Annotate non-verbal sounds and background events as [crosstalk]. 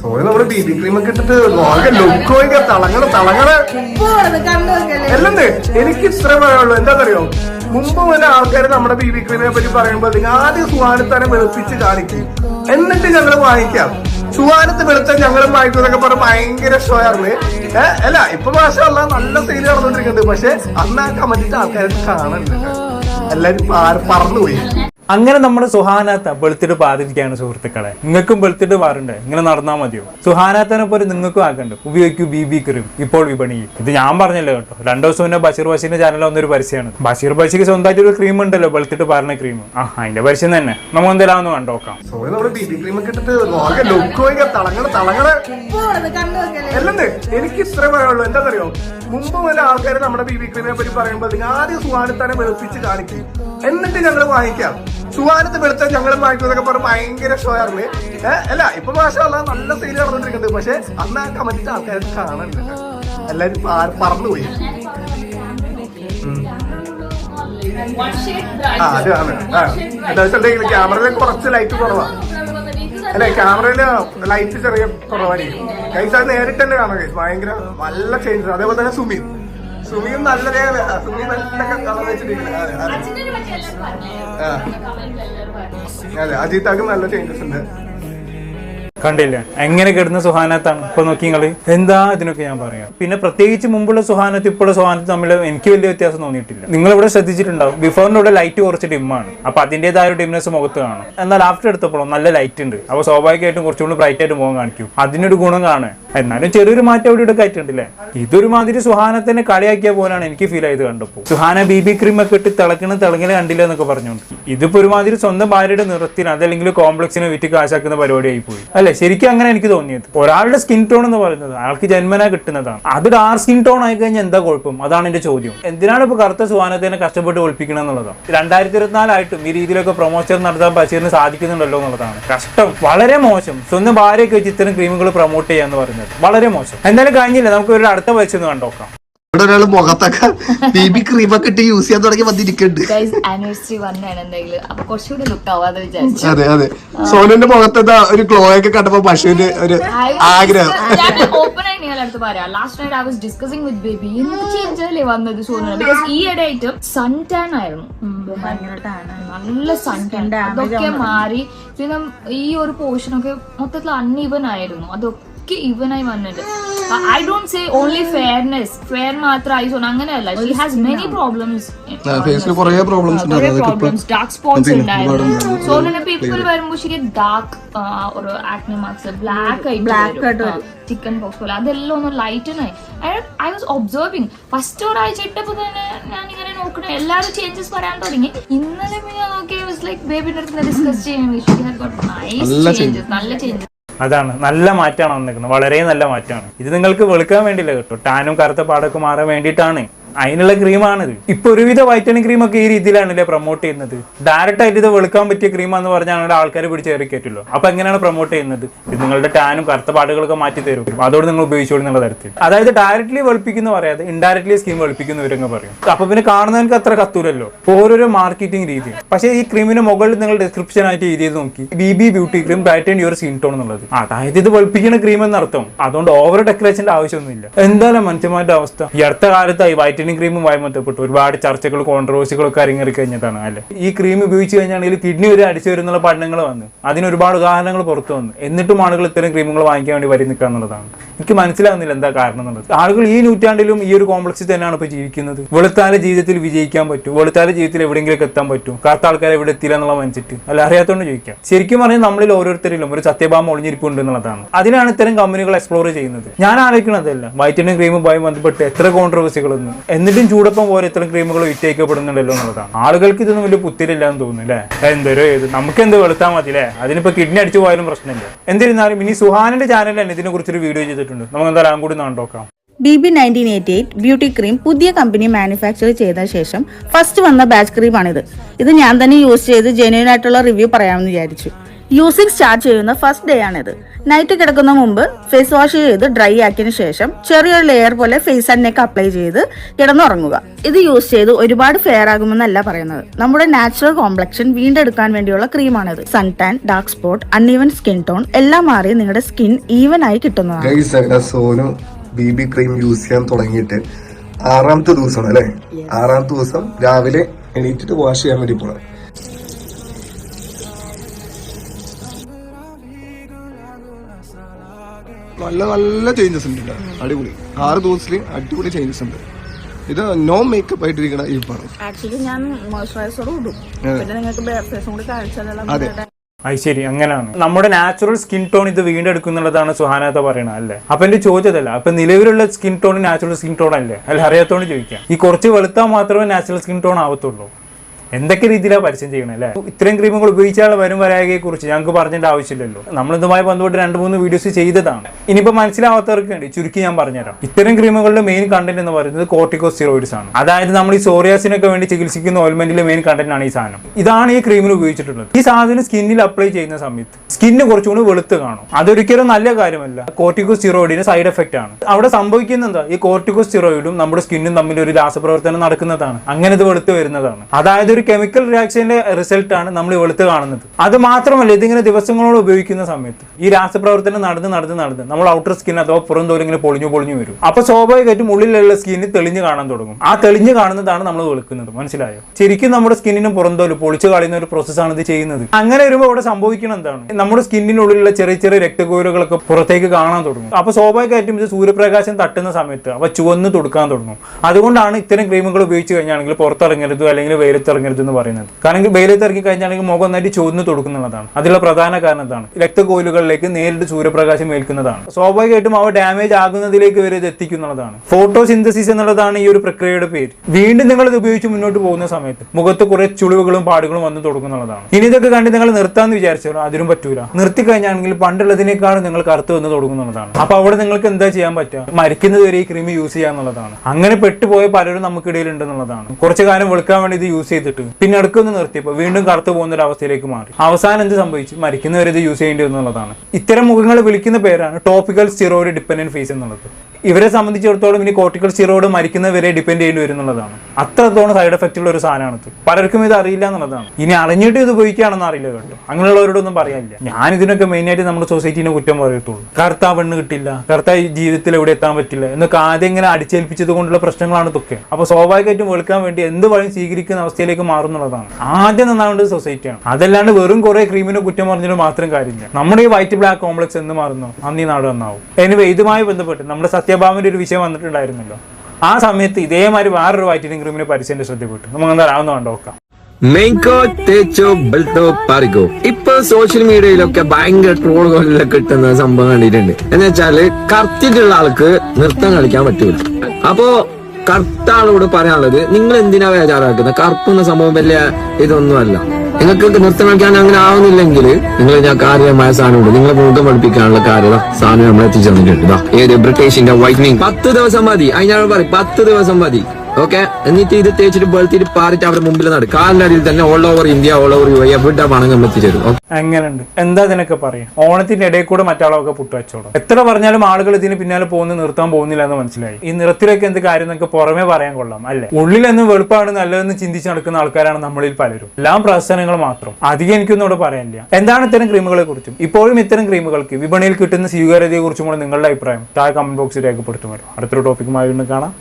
Sorry നമ്മൾ B B cream ഒക്കെ ഇട്ടിട്ട് നോക്കെ ലുക്ക് തളങ്ങൾ പോണത് കണ്ണു അല്ലെന്ന് എനിക്ക് ഇത്ര പറയുള്ളൂ എന്താണെന്നറിയോ മുമ്പ് വല്ല ആൾക്കാർ നമ്മുടെ ബി ബി ക്രീമിനെ പറ്റി പറയുമ്പോൾ ആദ്യം സുഹാനത്താനെ വെളുപ്പിച്ച് കാണിക്കും. എന്നിട്ട് ഞങ്ങൾ വാങ്ങിക്കാം. സുഹാനത്ത് വെളുത്ത ഞങ്ങളും വാങ്ങിക്കും എന്നൊക്കെ പറഞ്ഞ ഭയങ്കര ഷോ ആയിരുന്നു. ഏഹ് അല്ല ഇപ്പൊ മാഷല്ല നല്ല സെയിൽ നടന്നുകൊണ്ടിരിക്കുന്നുണ്ട്. പക്ഷെ അന്ന് ആ കമന്റിട്ട് ആൾക്കാർക്ക് കാണാനില്ല. എല്ലാരും പറന്നുപോയി. അങ്ങനെ നമ്മുടെ സുഹാനാത്ത വെളുത്തിട്ട് പാതിരിക്കുകയാണ് സുഹൃത്തുക്കളെ. നിങ്ങൾക്കും വെളുത്തിട്ട് പാറുണ്ട്. ഇങ്ങനെ നടന്നാൽ മതിയോ? സുഹാനാത്തനെ പോലെ നിങ്ങൾക്കും ആക്കണ്ട്. ഉപയോഗിക്കൂ ബി ബി ക്രീം. ഇപ്പോൾ വിപണിയിൽ. ഇത് ഞാൻ പറഞ്ഞല്ലോ കേട്ടോ. രണ്ടു ദിവസം മുന്നേ ബഷീർ ബഷീറിന്റെ ചാനലിൽ വന്നൊരു പരസ്യമാണ്. ബഷീർ ബഷീർക്ക് സ്വന്തമായിട്ട് ഒരു ക്രീം ഉണ്ടല്ലോ വെളുത്തിട്ട് പാറുന്ന ക്രീം ആ അതിന്റെ പരസ്യം തന്നെ. നമുക്ക് എന്തെല്ലാം കണ്ടോക്കാം നോക്കല്ലേ അല്ലെന്ന് എനിക്ക് ഇത്ര പറയുള്ളൂ എന്താണെന്നറിയോ മുമ്പ് വല്ല ആൾക്കാർ നമ്മുടെ ബി ബി ക്രീമിനെ പറ്റി പറയുമ്പോൾ ആദ്യം സുഹാനത്താനെ വെളുപ്പിച്ച് കാണിക്കും. എന്നിട്ട് ഞങ്ങൾ വാങ്ങിക്കാം. സുഹാനത്ത് വെളുത്ത ഞങ്ങളും വാങ്ങിക്കുന്നതൊക്കെ പറഞ്ഞ് ഭയങ്കര ഷോ ആയിരുന്നു. അല്ല ഇപ്പൊ മാഷല്ല നല്ല സെയിൽ നടന്നുകൊണ്ടിരിക്കുന്നുണ്ട് പക്ഷെ അന്ന് ആ കമന്റിന്റെ ആൾക്കാർ കാണാനില്ല എല്ലാരും പറന്നുപോയി. ആ അത് ആണ്. ആ എന്താ ക്യാമറയിൽ കുറച്ച് ലൈറ്റ് കുറവാ. അല്ലെ ക്യാമറയിൽ ലൈറ്റ് ചെറിയ കുറവായിരിക്കും. കൈസ് നേരിട്ട് തന്നെ കാണാം കൈസ് ഭയങ്കര നല്ല ചേഞ്ചസ് അതേപോലെ തന്നെ സുമീൻ. സുമീൻ നല്ല സുമി നല്ല കളർ വെച്ചിരിക്കുന്നത് അതെ, അജിത്താക്ക് നല്ല ചേഞ്ചസ് ഉണ്ട്. കണ്ടില്ലേ? എങ്ങനെ കിടന്ന സുഹാനത്താണ് ഇപ്പൊ നോക്കി നിങ്ങൾ? എന്താ ഇതിനൊക്കെ ഞാൻ പറയാം? പിന്നെ പ്രത്യേകിച്ച് മുമ്പുള്ള സുഹാനത്ത് ഇപ്പോഴുള്ള സുഹാനത്ത് തമ്മിൽ എനിക്ക് വലിയ വ്യത്യാസം തോന്നിയിട്ടില്ല. നിങ്ങൾ ഇവിടെ ശ്രദ്ധിച്ചിട്ടുണ്ടാവും ബിഫോറിന്റെ ഇവിടെ ലൈറ്റ് കുറച്ച് ഡിമ്മാണ് അപ്പൊ അതിന്റേതായ ഒരു ഡിംനെസ് മുഖത്ത് കാണും. എന്നാൽ ആഫ്റ്റർ എടുത്തപ്പോഴും നല്ല ലൈറ്റ് ഉണ്ട്. അപ്പൊ സ്വാഭാവികമായിട്ടും കുറച്ചുകൂടി ബ്രൈറ്റ് ആയിട്ട് മുഖം കാണിക്കും. അതിനൊരു ഗുണം കാണുക. എന്നാലും ചെറിയൊരു മാറ്റം അവിടെ ഇവിടെ ആയിട്ടുണ്ടല്ലേ ഇതൊരു മാതിരി സുഹാനത്തിനെ കളിയാക്കിയ പോലാണ് എനിക്ക് ഫീൽ ആയത് കണ്ടപ്പോൾ. സുഹാന ബി ക്രീം ഒക്കെ ഇട്ട് തിളക്കണ തിളങ്ങിനെ കണ്ടില്ല എന്നൊക്കെ പറഞ്ഞുകൊണ്ട്. ഇതിപ്പോ ഒരുമാതിരി സ്വന്തം ഭാര്യയുടെ നിറത്തിന് അതല്ലെങ്കിൽ കോംപ്ലക്സിനെ വിറ്റ് കാശാക്കുന്ന പരിപാടിയായി പോയി. അല്ലെ? ശരിക്കും അങ്ങനെ എനിക്ക് തോന്നിയത്. ഒരാളുടെ സ്കിൻ ടോൺ എന്ന് പറയുന്നത് ആൾക്ക് ജന്മന കിട്ടുന്നതാണ്. അത് ഡാർക്ക് സ്കിൻ ടോൺ ആയി കഴിഞ്ഞാൽ എന്താ കുഴപ്പം? അതാണ് എന്റെ ചോദ്യം. എന്തിനാണ് ഇപ്പൊ കറുത്ത സുഹാനത്തിനെ കഷ്ടപ്പെട്ട് ഒളിപ്പിക്കണം എന്നുള്ളതാണ് രണ്ടായിരത്തി ഇരുപത്തിനാലായിട്ടും ഈ രീതിയിലൊക്കെ പ്രൊമോഷൻ നടത്താൻ ബഷീറിന് സാധിക്കുന്നുണ്ടല്ലോ എന്നുള്ളതാണ്. കഷ്ടം. വളരെ മോശം. സ്വന്തം ഭാര്യയൊക്കെ വെച്ച് ഇത്തരം ക്രീമുകൾ പ്രൊമോട്ട് ചെയ്യാന്ന് പറയുന്നത്. വളരെ മോശം. എന്തായാലും കഴിഞ്ഞില്ല? നമുക്ക് ഒരു അടുത്ത പൈസ കണ്ടോക്കാം ഇവിടെ ഒരാൾ മുഖത്തൊക്കെ ഇട്ട് യൂസ് ചെയ്യാൻ തുടങ്ങി വന്നിരിക്കുന്നുണ്ട്. ഗൈസ് ആനിവേഴ്സറി വന്നാണ് എന്തെങ്കിലും അപ്പൊ കുറച്ചുകൂടി ലുക്ക് ആവാതെ വിചാരിച്ചു. അതെ അതെ. സോനുവിന്റെ മുഖത്തെ ഒരു ഗ്ലോ ഒക്കെ കണ്ടപ്പോ പശുവിന്റെ ഒരു ആഗ്രഹം. [laughs] ഓപ്പൺ ആയിട്ട് പറയാം. Last night I was discussing with baby എന്തൊക്കെ ചേഞ്ച് അല്ലേ വന്നത് സോനു ബിക്കോസ് ഈ ഇടയായിട്ട് സൺ ടാൻ ആയിരുന്നു. നല്ല സൺ ടാൻ അതൊക്കെ മാറി. പിന്നെ ഈ ഒരു പോർഷനൊക്കെ മൊത്തത്തിൽ അൺഈവൻ ആയിരുന്നു. അതൊക്കെ ഈവൻ ആയി വന്നിട്ട്. I don't say only fairness fair മാത്രമായി സോ അങ്ങനെയല്ല. ഷീ ഹാസ് മെനി പ്രോബ്ലംസ് ഫേസിൽ കുറേ പ്രോബ്ലംസ് പ്രോബ്ലംസ് ഡാർക്ക് സ്പോട്ട്സ് ഉണ്ടായിരുന്നു. സോനു പീപ്പിൾ വരുമ്പോൾ ശരി ഡാർക്ക് ഒരു ആക്നെ മാർക്സ് ബ്ലാക്ക് ആയിട്ട് ചിക്കൻ പോക്സ് പോലെ. അതെല്ലാം ഒന്ന് ലൈറ്റനായി ഐ വാസ് ഒബ്സർവിങ് ഫസ്റ്റ് ഒരാഴ്ച ഇട്ടപ്പോ തന്നെ ഞാൻ ഇങ്ങനെ നോക്കണേ. എല്ലാവരും ചേഞ്ചസ് പറയാൻ തുടങ്ങി. ഇന്നലെ ഞാൻ നോക്കിയ ലൈക്ക് ബേബിന്റെ അടുത്ത് ഡിസ്കസ് ചെയ്യാൻ നൈസ് ചേഞ്ചസ് നല്ല ചേഞ്ചസ് അതാണ്. നല്ല മാറ്റമാണ് വന്നിരിക്കുന്നത്. വളരെ നല്ല മാറ്റമാണ്. ഇത് നിങ്ങൾക്ക് വെളുക്കാൻ വേണ്ടിയില്ല കേട്ടോ. ടാനും കറുത്ത പാടൊക്കെ മാറാൻ വേണ്ടിയിട്ടാണ്. അതിനുള്ള ക്രീമാണിത് ഇപ്പൊ ഒരുവിധ വൈറ്റനിങ് ക്രീം ഒക്കെ ഈ രീതിയിലാണല്ലേ പ്രൊമോട്ട് ചെയ്യുന്നത്. ഡയറക്റ്റ് ആയിട്ട് ഇത് വെളുക്കാൻ പറ്റിയ ക്രീമാന്ന് പറഞ്ഞാൽ ആൾക്കാർ പിടിച്ച് കയറി കയറ്റുമല്ലോ അപ്പൊ എങ്ങനെയാണ് പ്രൊമോട്ട് ചെയ്യുന്നത്? ഇത് നിങ്ങളുടെ ടാനും കറുത്ത പാടുകളൊക്കെ മാറ്റി തരും. അതോട് നിങ്ങൾ ഉപയോഗിച്ചോളൂ എന്നുള്ള തരത്തിൽ. അതായത് ഡയറക്ട്ലി വെളുപ്പിക്കുന്ന പറയാതെ ഇൻഡയറക്ട്ലി സ്കീം വെളുപ്പിക്കുന്നവരങ്ങ് പറയും. അപ്പൊ പിന്നെ കാണുന്നവർക്ക് അത്ര കത്തൂലല്ലോ. ഓരോരോ മാർക്കറ്റിംഗ് രീതി. പക്ഷേ ഈ ക്രീമിന് മുകളിൽ നിങ്ങൾ ഡിസ്ക്രിപ്ഷൻ ആയിട്ട് എഴുതിയത് നോക്കി. B B beauty cream bright and your skin tone എന്നുള്ളത്. അതായത് ഇത് വെളുപ്പിക്കുന്ന ക്രീം എന്നർത്ഥം. അതുകൊണ്ട് ഓവർ ഡെക്കറേഷന്റെ ആവശ്യമൊന്നുമില്ല. എന്തായാലും മനുഷ്യന്മാരുടെ അവസ്ഥ. ഈ അടുത്ത കാലത്തായി വൈറ്റനിങ് ക്രീമുമായി ബന്ധപ്പെട്ട് ഒരുപാട് ചർച്ചകൾ കോൺട്രവേഴ്സികളൊക്കെ അരങ്ങേറി കഴിഞ്ഞിട്ടാണ് അല്ലെ? ഈ ക്രീം ഉപയോഗിച്ച് കഴിഞ്ഞാണെങ്കിൽ കിഡ്നി വരെ അടിച്ചു വരുന്നുള്ള പഠനങ്ങൾ വന്നു. അതിന് ഒരുപാട് ഉദാഹരണങ്ങൾ പുറത്തു വന്നു. എന്നിട്ടും ആളുകൾ ഇത്തരം ക്രീമുകൾ വാങ്ങിക്കാൻ വേണ്ടി വരി നിൽക്കുക എന്നുള്ളതാണ്. എനിക്ക് മനസ്സിലാകുന്നില്ല എന്താ കാരണം എന്നുള്ളത്. ആളുകൾ ഈ നൂറ്റാണ്ടിലും ഈ ഒരു കോംപ്ലക്സിൽ തന്നെയാണ് ഇപ്പോൾ ജീവിക്കുന്നത്. വെളുത്താലെ ജീവിതത്തിൽ വിജയിക്കാൻ പറ്റും. വെളുത്താലെ ജീവിതത്തിൽ എവിടെയെങ്കിലും എത്താൻ പറ്റും. കാത്ത ആൾക്കാരെ എവിടെ എത്തില്ല എന്നുള്ള മനസ്സിട്ട് അല്ല അറിയാത്തതുകൊണ്ട് ചോദിക്കാം. ശരിക്കും പറഞ്ഞാൽ നമ്മളിൽ ഓരോരുത്തരിലും ഒരു സത്യഭാമ ഒളിഞ്ഞിരിപ്പുണ്ട് എന്നുള്ളതാണ്. അതിനാണ് ഇത്തരം കമ്പനികൾ എക്സ്പ്ലോർ ചെയ്യുന്നത്. ഞാൻ ആലോചിക്കണതല്ല വൈറ്റമിൻ ക്രീമുമായി ബന്ധപ്പെട്ട് എത്ര കോൺട്രവേഴ്സികളൊന്നും എന്നിട്ടും ചൂടപ്പം പോലെ ഇത്തരം ക്രീമുകൾ വിറ്റയിക്കപ്പെടുന്നുണ്ടല്ലോ എന്നുള്ളതാണ്. ആളുകൾക്ക് ഇതൊന്നും വലിയ പുത്തിരില്ല എന്ന് തോന്നുന്നു അല്ലേ? എന്തോരോ ഇത് നമുക്ക് എന്ത് വെളുത്താൽ മതി അല്ലേ? അതിനിപ്പോ കിഡ്നി അടിച്ചു പോയാലും പ്രശ്നമില്ല. എന്നിരുന്നാലും ഇനി സുഹാനിന്റെ ചാനലിൽ തന്നെ ഇതിനെ കുറിച്ചൊരു വീഡിയോ ചെയ്തിട്ടുണ്ട് നമുക്ക് എന്തായാലും കൂടി നോക്കാം. B B nineteen eighty eight beauty cream പുതിയ കമ്പനി മാനുഫാക്ചർ ചെയ്ത ശേഷം ഫസ്റ്റ് വന്ന ബാച്ച് ക്രീമാണിത്. ഇത് ഞാൻ തന്നെ യൂസ് ചെയ്ത് ജെന്യൂൻ ആയിട്ടുള്ള റിവ്യൂ പറയാമെന്ന് വിചാരിച്ചു. യൂസിങ് സ്റ്റാർട്ട് ചെയ്യുന്ന ഫസ്റ്റ് ഡേ ആണിത്. നൈറ്റ് കിടക്കുന്ന മുമ്പ് ഫേസ് വാഷ് ചെയ്ത് ഡ്രൈ ആക്കിയതിനു ശേഷം ചെറിയൊരു ലെയർ പോലെ ഫേസ് ആൻഡ് നെക്ക് അപ്ലൈ ചെയ്ത് കിടന്നുറങ്ങുക. ഇത് യൂസ് ചെയ്ത് ഒരുപാട് ഫെയർ ആകുമെന്നല്ല പറയുന്നത്. നമ്മുടെ നാച്ചുറൽ കോംപ്ലക്ഷൻ വീണ്ടെടുക്കാൻ വേണ്ടിയുള്ള ക്രീമാണിത് sun tan dark spot uneven skin tone എല്ലാം മാറി നിങ്ങളുടെ സ്കിൻ ഈവൻ ആയി കിട്ടുന്നതാണ്. Sonu B B cream use ചെയ്യാൻ തുടങ്ങിയിട്ട് ആറാമത്തെ ദിവസമാണ് അല്ലേ? ആറാമത്തെ ദിവസം രാവിലെ എണീറ്റിട്ട് വാഷ് ചെയ്യാൻ വേണ്ടി പോണം നല്ല നല്ല ചേഞ്ചസ് ഉണ്ട്. അടിപൊളി. ആറ് ദിവസത്തിൽ അടിപൊളി ചേഞ്ചസ് ഉണ്ട്. ഇത് നോ മേക്കപ്പ് ആയിട്ടിരിക്കണ ഈ പടം ആക്ച്വലി ഞാൻ മോയ്സ്ചറൈസർ ഇടും. പിന്നെ നിങ്ങൾക്ക് ഫേസും കൂടി കാണിച്ചാലുള്ള അതെ. അത് ശരി അങ്ങനെയാണ് നമ്മുടെ നാച്ചുറൽ സ്കിൻ ടോൺ ഇത് വീണ്ടെടുക്കുന്നുള്ളതാണ് സുഹാനത്ത പറയണത് അല്ലേ? അപ്പൊ എന്റെ ചോദ്യതല്ല അപ്പൊ നിലവിലുള്ള skin tone natural skin tone അല്ലേ? അല്ല അറിയാത്തോണ്ട് ചോദിക്കാം. ഈ കുറച്ച് വെളുത്താൽ മാത്രമേ നാച്ചുറൽ സ്കിൻ ടോൺ ആവത്തുള്ളൂ. എന്തൊക്കെ രീതിയിലാണ് പരസ്യം ചെയ്യണം അല്ലേ? ഇത്രയും ക്രീമുകൾ ഉപയോഗിച്ചാൽ വരും വരായകയെ കുറിച്ച് ഞങ്ങൾക്ക് പറഞ്ഞിട്ട് ആവശ്യമില്ലല്ലോ നമ്മൾ ഇതുമായി ബന്ധപ്പെട്ട് രണ്ട് മൂന്ന് വീഡിയോസ് ചെയ്തതാണ്. ഇനിയിപ്പോൾ മനസ്സിലാവാത്തവർക്ക് വേണ്ടി ചുരുക്കി ഞാൻ പറഞ്ഞുതരാം. ഇത്തരം ക്രീമുകളുടെ മെയിൻ കണ്ടന്റ് എന്ന് പറയുന്നത് കോർട്ടിക്കോസ്റ്റിറോയിഡ്സ് ആണ്. അതായത് നമ്മൾ ഈ സോറിയാസിനൊക്കെ വേണ്ടി ചികിത്സിക്കുന്ന ഓയിൽമെന്റിലെ മെയിൻ കണ്ടന്റ് ആണ് ഈ സാധനം. ഇതാണ് ഈ ക്രീമിൽ ഉപയോഗിച്ചിട്ടുള്ളത്. ഈ സാധനം സ്കിന്നിൽ അപ്ലൈ ചെയ്യുന്ന സമയത്ത് സ്കിന്ന് കുറച്ചുകൂടി വെളുത്ത് കാണും. അതൊരിക്കലും നല്ല കാര്യമല്ല. കോർട്ടിക്കോസ്റ്റിറോയിഡിന് സൈഡ് എഫക്റ്റ് ആണ്. അവിടെ സംഭവിക്കുന്ന എന്താ ഈ കോർട്ടിക്കോസ്റ്റിറോയിഡും നമ്മുടെ സ്കിന്നും തമ്മിൽ ഒരു രാസപ്രവർത്തനം നടക്കുന്നതാണ്. അങ്ങനെ ഇത് വെളുത്ത് വരുന്നതാണ്. അതായത് ഒരു കെമിക്കൽ റിയാക്ഷന്റെ റിസൾട്ടാണ് നമ്മൾ വെളുത്ത് കാണുന്നത്. അത് മാത്രമല്ല ഇതിങ്ങനെ ദിവസങ്ങളോട് ഉപയോഗിക്കുന്ന സമയത്ത് ഈ രാസപ്രവർത്തനം നടന്ന് നടന്ന് നടന്ന് നമ്മൾ ഔട്ടർ സ്കിൻ അഥവാ പുറം തോലും ഇങ്ങനെ പൊളിഞ്ഞു പൊളിഞ്ഞു വരും. അപ്പൊ സ്വാഭാവികമായിട്ടും ഉള്ളിലുള്ള സ്കിന്ന് തെളിഞ്ഞു കാണാൻ തുടങ്ങും. ആ തെളിഞ്ഞു കാണുന്നതാണ് നമ്മൾ വെളുക്കുന്നത്. മനസ്സിലായോ? ശരിക്കും നമ്മുടെ സ്കിന്നിനും പുറന്തോൽ പൊളിച്ചു കളയുന്ന ഒരു പ്രോസസ്സാണ് ഇത് ചെയ്യുന്നത്. അങ്ങനെ വരുമ്പോൾ അവിടെ സംഭവിക്കണം എന്താണ്? നമ്മുടെ സ്കിന്നിനുള്ളിലുള്ള ചെറിയ ചെറിയ രക്തകോരുകളൊക്കെ പുറത്തേക്ക് കാണാൻ തുടങ്ങും. അപ്പൊ സ്വാഭാവികമായിട്ടും ഇത് സൂര്യപ്രകാശം തട്ടുന്ന സമയത്ത് അവ ചുവന്ന് തുടക്കാൻ തുടങ്ങും. അതുകൊണ്ടാണ് ഇത്തരം ക്രീമുകൾ ഉപയോഗിച്ച് കഴിഞ്ഞാണെങ്കിൽ പുറത്തിറങ്ങരുത് അല്ലെങ്കിൽ വെയിലത്തിറങ്ങരുത് എന്ന് പറയുന്നത്. കാരണം വെയിലത്ത് ഇറങ്ങി കഴിഞ്ഞാണെങ്കിൽ മുഖം നന്നായിട്ട് ചുവന്ന് തുടുക്കുന്നതാണ് അതിലുള്ള പ്രധാന കാരണം എന്താണ് രക്തകോലുകളിലേക്ക് നേരിട്ട് സൂര്യപ്രകാശം ഏൽക്കുന്നതാണ്. സ്വാഭാവികമായിട്ടും അവ ഡാമേജ് ആകുന്നതിലേക്ക് വരെ ഇത് എത്തിക്കുന്നതാണ് ഫോട്ടോ സിന്തസിസ് എന്നുള്ളതാണ് ഈ ഒരു പ്രക്രിയയുടെ പേര്. വീണ്ടും നിങ്ങൾ ഇത് ഉപയോഗിച്ച് മുന്നോട്ട് പോകുന്ന സമയത്ത് മുഖത്ത് കുറെ ചുളിവുകളും പാടുകളും വന്ന് തുടങ്ങുന്നതാണ് ഇനി ഇതൊക്കെ കണ്ട് നിങ്ങൾ നിർത്താന്ന് വിചാരിച്ചാലും അതിനും പറ്റൂല. നിർത്തി കഴിഞ്ഞാണെങ്കിൽ പണ്ടുള്ളതിനേക്കാളും നിങ്ങൾ കറുത്ത് വന്ന് തുടങ്ങുന്നതാണ് അപ്പൊ അവിടെ നിങ്ങൾക്ക് എന്താ ചെയ്യാൻ പറ്റുക? മരിക്കുന്നത് വരെ ഈ ക്രീം യൂസ് ചെയ്യാന്നുള്ളതാണ്. അങ്ങനെ പെട്ടുപോയ പലരും നമുക്കിടയിൽ ഉണ്ടെന്നുള്ളതാണ് കുറച്ചു കാലം വെളുക്കാൻ വേണ്ടി ഇത് യൂസ് ചെയ്തിട്ട് പിന്നെ അടുക്കൊന്ന് നിർത്തിയപ്പോൾ വീണ്ടും കറുത്തു പോകുന്ന ഒരു അവസ്ഥയിലേക്ക് മാറി. അവസാനം എന്ത് സംഭവിച്ചു? മരിക്കുന്നവരെ ഇത് യൂസ് ചെയ്യേണ്ടി വന്നുള്ളതാണ്. ഇത്തരം മുഖങ്ങൾ വിളിക്കുന്ന പേരാണ് ടോപ്പിക്കൽ സ്റ്റിറോയിഡ് ഡിപ്പെൻഡന്റ് ഫേസ് എന്നുള്ളത്. ഇവരെ സംബന്ധിച്ചിടത്തോളം ഇനി കോർട്ടിക്കൽ സ്റ്റിറോയിഡ് മരിക്കുന്നവരെ ഡിപ്പെൻഡ് ചെയ്യേണ്ടി വരും എന്നുള്ളതാണ്. അത്രത്തോളം സൈഡ് എഫക്റ്റ് ഉള്ള ഒരു സാധനമാണ് പലർക്കും ഇത് അറിയില്ല എന്നുള്ളതാണ്. ഇനി അറിഞ്ഞിട്ട് ഇത് ഉപയോഗിക്കുകയാണെന്ന് അറിയില്ല കേട്ടോ. അങ്ങനെയുള്ളവരോടൊന്നും പറയാനില്ല. ഞാൻ ഇതിനൊക്കെ മെയിനായിട്ട് നമ്മുടെ സൊസൈറ്റീനെ കുറ്റം പറയത്തുള്ളൂ. കറുത്ത പെണ്ണ് കിട്ടില്ല. കറുത്ത ജീവിതത്തിൽ എവിടെ എത്താൻ പറ്റില്ല. എന്നൊക്കെ ആദ്യം ഇങ്ങനെ അടിച്ചേൽപ്പിച്ചത് കൊണ്ടുള്ള പ്രശ്നങ്ങളാണ് ഇതൊക്കെ. അപ്പൊ സ്വാഭാവികമായിട്ടും വെളുക്കാൻ വേണ്ടി എന്ത് വഴിയും സ്വീകരിക്കുന്ന അവസ്ഥയിലേക്ക് മാറുന്നുള്ളതാണ് ആദ്യം നന്നാവേണ്ടത് സൊസൈറ്റിയാണ് അതല്ലാണ്ട് വെറും കുറെ ക്രീമിനെ കുറ്റം പറഞ്ഞിട്ട് മാത്രം കാര്യമില്ല. നമ്മുടെ ഈ വൈറ്റ് ബ്ലാക്ക് കോംപ്ലക്സ് എന്ന് മാറുന്നു. അന്ന് നാട് നന്നാവും. എനിവേ ഇതുമായി ബന്ധപ്പെട്ട് നമ്മുടെ സത്യഭാമന്റെ ഒരു വിഷയം വന്നിട്ടുണ്ടായിരുന്നല്ലോ. ആ സമയത്ത് ഇതേമാതിരി വേറൊരു വൈറ്റനിങ് ക്രീമിന് പരിചയം ശ്രദ്ധപ്പെട്ടു നമുക്ക് എന്താ ആവുന്ന കണ്ടോക്കാം മെയ്ക്കോ ഇപ്പൊ സോഷ്യൽ മീഡിയയിലൊക്കെ ഭയങ്കര ട്രോളുകളിലൊക്കെ കിട്ടുന്ന സംഭവം കണ്ടിട്ടുണ്ട്. എന്ന് വെച്ചാൽ കറുത്തിട്ടുള്ള ആൾക്ക് നൃത്തം കളിക്കാൻ പറ്റൂല. അപ്പോ കറുത്ത ആളോട് പറയാനുള്ളത് നിങ്ങൾ എന്തിനാ വേചാറാക്കുന്നത് കറുപ്പെന്ന സംഭവം വലിയ ഇതൊന്നുമല്ല. നിങ്ങൾക്ക് നൃത്തം കളിക്കാൻ അങ്ങനെ ആവുന്നില്ലെങ്കിൽ നിങ്ങൾ ഞാൻ കാര്യമായ സാധനമുണ്ട് നിങ്ങളെ മുഖം പഠിപ്പിക്കാനുള്ള കാര്യത സാധനം നമ്മൾ എത്തിച്ചു ഏത് ബ്രിട്ടീഷിന്റെ വൈറ്റനിങ് പത്ത് ദിവസം മതി. അതിനാൾ പറയും പത്ത് ദിവസം മതി. ഓക്കെ? എന്നിട്ട് ഇത് തേച്ചിട്ട് വെളുത്തിട്ട് പാറിട്ട് അവരുടെ മുമ്പിൽ നട. കാലിന്റെ അടിയിൽ തന്നെ all over India all over you എവിടെ പണം നമ്മൾ എത്തിച്ചേരും അങ്ങനെയുണ്ട്. എന്താ ഇതിനൊക്കെ പറയാം? ഓണത്തിന്റെ ഇടയിൽ കൂടെ മറ്റാളൊക്കെ പുട്ടുവച്ചോടും എത്ര പറഞ്ഞാലും ആളുകൾ ഇതിന് പിന്നാലെ പോകുന്ന നിർത്താൻ പോകുന്നില്ല എന്ന് മനസ്സിലായി. ഈ നിറത്തിലൊക്കെ എന്ത് കാര്യം എന്നൊക്കെ പുറമേ പറയാൻ കൊള്ളാം അല്ലെ? ഉള്ളിലെന്ന് വെളുപ്പാണ് നല്ലതെന്ന് ചിന്തിച്ച് നടക്കുന്ന ആൾക്കാരാണ് നമ്മളിൽ പലരും. എല്ലാം പ്രസ്ഥാനങ്ങൾ മാത്രം. അധികം എനിക്കൊന്നും ഇവിടെ പറയാനില്ല. എന്താണ് ഇത്തരം ക്രീമുകളെ കുറിച്ചും? ഇപ്പോഴും ഇത്തരം ക്രീമുകൾക്ക് വിപണിയിൽ കിട്ടുന്ന സ്വീകാര്യതയെ കുറിച്ചും കൂടെ നിങ്ങളുടെ അഭിപ്രായം താഴെ കമന്റ് ബോക്സിൽ രേഖപ്പെടുത്തുമല്ലോ അടുത്തൊരു ടോപ്പിക്കുമായി കാണാം.